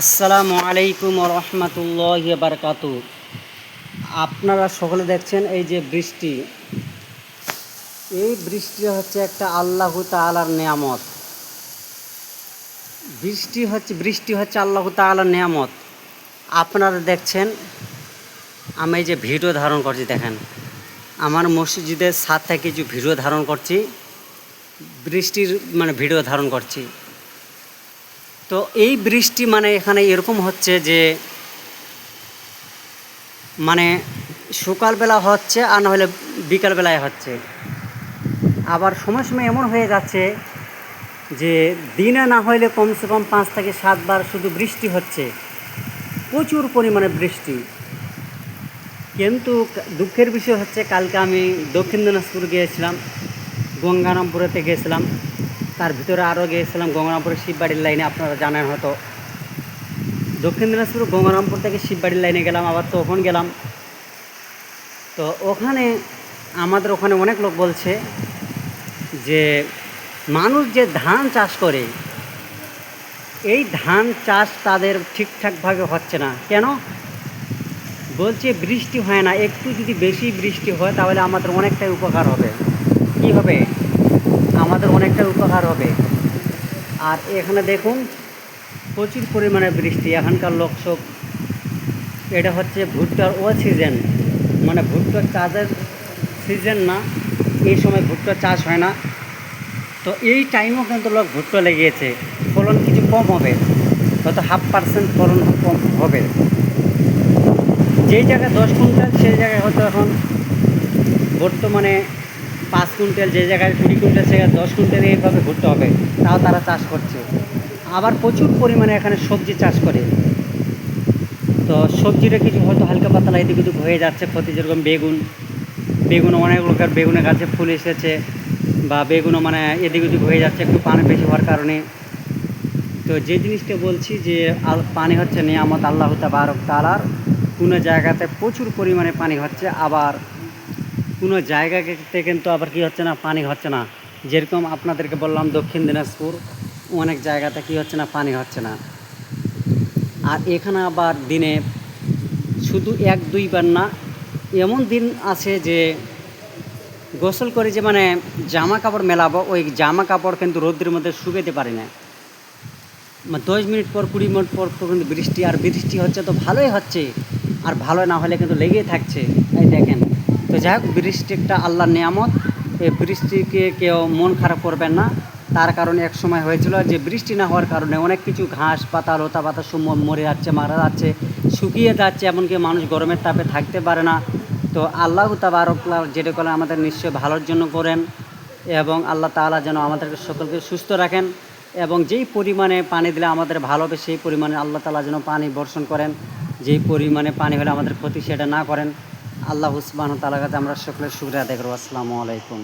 আসসালামু আলাইকুম রহমতুল্লাহ বারকাতু আপনারা সকলে দেখছেন এই যে বৃষ্টি। এই বৃষ্টি হচ্ছে একটা আল্লাহ তালার নিয়ামত। বৃষ্টি হচ্ছে বৃষ্টি হচ্ছে আল্লাহ তালার নিয়ামত। আপনারা দেখছেন, আমি এই যে ভিডিও ধারণ করছি, দেখেন। আমার মসজিদের সাথ কিছু ভিডিও ধারণ করছি। বৃষ্টির মানে ভিডিও ধারণ করছি। তো এই বৃষ্টি মানে এখানে এরকম হচ্ছে যে মানে সকালবেলা হচ্ছে আর নাহলে বিকালবেলায় হচ্ছে। আবার সময় সময় এমন হয়ে যাচ্ছে যে দিনে না হইলে কমসে কম পাঁচ থেকে সাতবার শুধু বৃষ্টি হচ্ছে। প্রচুর পরিমাণে বৃষ্টি। কিন্তু দুঃখের বিষয় হচ্ছে কালকে আমি দক্ষিণ দিনাজপুর গিয়েছিলাম, গঙ্গারামপুরেতে গিয়েছিলাম। তার ভিতরে আরও গিয়েছিলাম গঙ্গারামপুরের শিববাড়ির লাইনে, আপনারা জানেন হয়তো। দক্ষিণ দিনাজপুর গঙ্গারামপুর থেকে শিববাড়ির লাইনে গেলাম, আবার তখন গেলাম। তো ওখানে আমাদের ওখানে অনেক লোক বলছে যে, মানুষ যে ধান চাষ করে, এই ধান চাষ তাদের ঠিকঠাকভাবে হচ্ছে না। কেন? বলছে বৃষ্টি হয় না, একটু যদি বেশি বৃষ্টি হয় তাহলে আমাদের অনেকটাই উপকার হবে। কি হবে আমাদের অনেকটা উপকার হবে। আর এখানে দেখুন, প্রচুর পরিমাণে বৃষ্টি, এখানকার লোক সব, এটা হচ্ছে ভুট্টার ও সিজন মানে ভুট্টার চাষের সিজন না, এই সময় ভুট্টার চাষ হয় না। তো এই টাইমও কিন্তু লোক ভুট্টা লেগিয়েছে। ফলন কিছু কম হবে। হয়তো হাফ পার্সেন্ট ফলন কম হবে। যেই জায়গায় দশ কুইন্টাল, সেই জায়গায় হয়তো এখন বর্তমানে পাঁচ কুইন্টাল যে জায়গায় কুড়ি কুইন্টাল, সে দশ কুইন্টাল এইভাবে ঘুরতে হবে। তাও তারা চাষ করছে। আবার প্রচুর পরিমাণে এখানে সবজি চাষ করে। তো সবজিটা কিছু হয়তো হালকা পাতলা এদিক ওদিক হয়ে যাচ্ছে, ক্ষতি যেরকম বেগুন। বেগুন অনেক লোকের বেগুনের গাছে ফুল এসেছে বা বেগুনও মানে এদিক ওদিক হয়ে যাচ্ছে, একটু পানি বেশি হওয়ার কারণে। তো যে জিনিসটা বলছি যে পানি হচ্ছে নিয়ামত, আল্লাহ তাবারক তালার কোনো জায়গাতে প্রচুর পরিমাণে পানি হচ্ছে, আবার কোনো জায়গাতে কিন্তু আবার কি হচ্ছে না, পানি হচ্ছে না। যেরকম আপনাদেরকে বললাম দক্ষিণ দিনাজপুর, অনেক জায়গাতে কি হচ্ছে না, পানি হচ্ছে না। আর এখানে আবার দিনে শুধু এক, দুইবার না, এমন দিন আছে যে গোসল করে যে মানে জামা কাপড় মেলাবো, ওই জামা কাপড় কিন্তু রোদ্রের মধ্যে শুকাতে পারি না। মানে দশ মিনিট পর, কুড়ি মিনিট পর পর কিন্তু বৃষ্টি, আর বৃষ্টি হচ্ছে তো ভালোই হচ্ছে, আর ভালো না হলে কিন্তু লেগেই থাকছে। এই দেখেন। তো যাই হোক, বৃষ্টি একটা আল্লাহর নিয়ামত। এই বৃষ্টিকে কেউ মন খারাপ করবেন না। তার কারণে এক সময় হয়েছিল যে বৃষ্টি না হওয়ার কারণে অনেক কিছু ঘাস পাতা লতা পাতা সব মরে যাচ্ছে, মারা যাচ্ছে, শুকিয়ে যাচ্ছে, এমনকি মানুষ গরমের তাপে থাকতে পারে না। তো আল্লাহ তাবারকলা যেটা করে আমাদের নিশ্চয়ই ভালোর জন্য করেন এবং আল্লাহ তাআলা যেন আমাদেরকে সকলকে সুস্থ রাখেন এবং যেই পরিমাণে পানি দিলে আমাদের ভালো হবে সেই পরিমাণে আল্লাহ তাআলা যেন পানি বর্ষণ করেন। যেই পরিমাণে পানি হলে আমাদের ক্ষতি সেটা না করেন। আল্লাহ উসমান তালার আমরা সকলের সুবিধা দেখব আসসালামু আলাইকুম।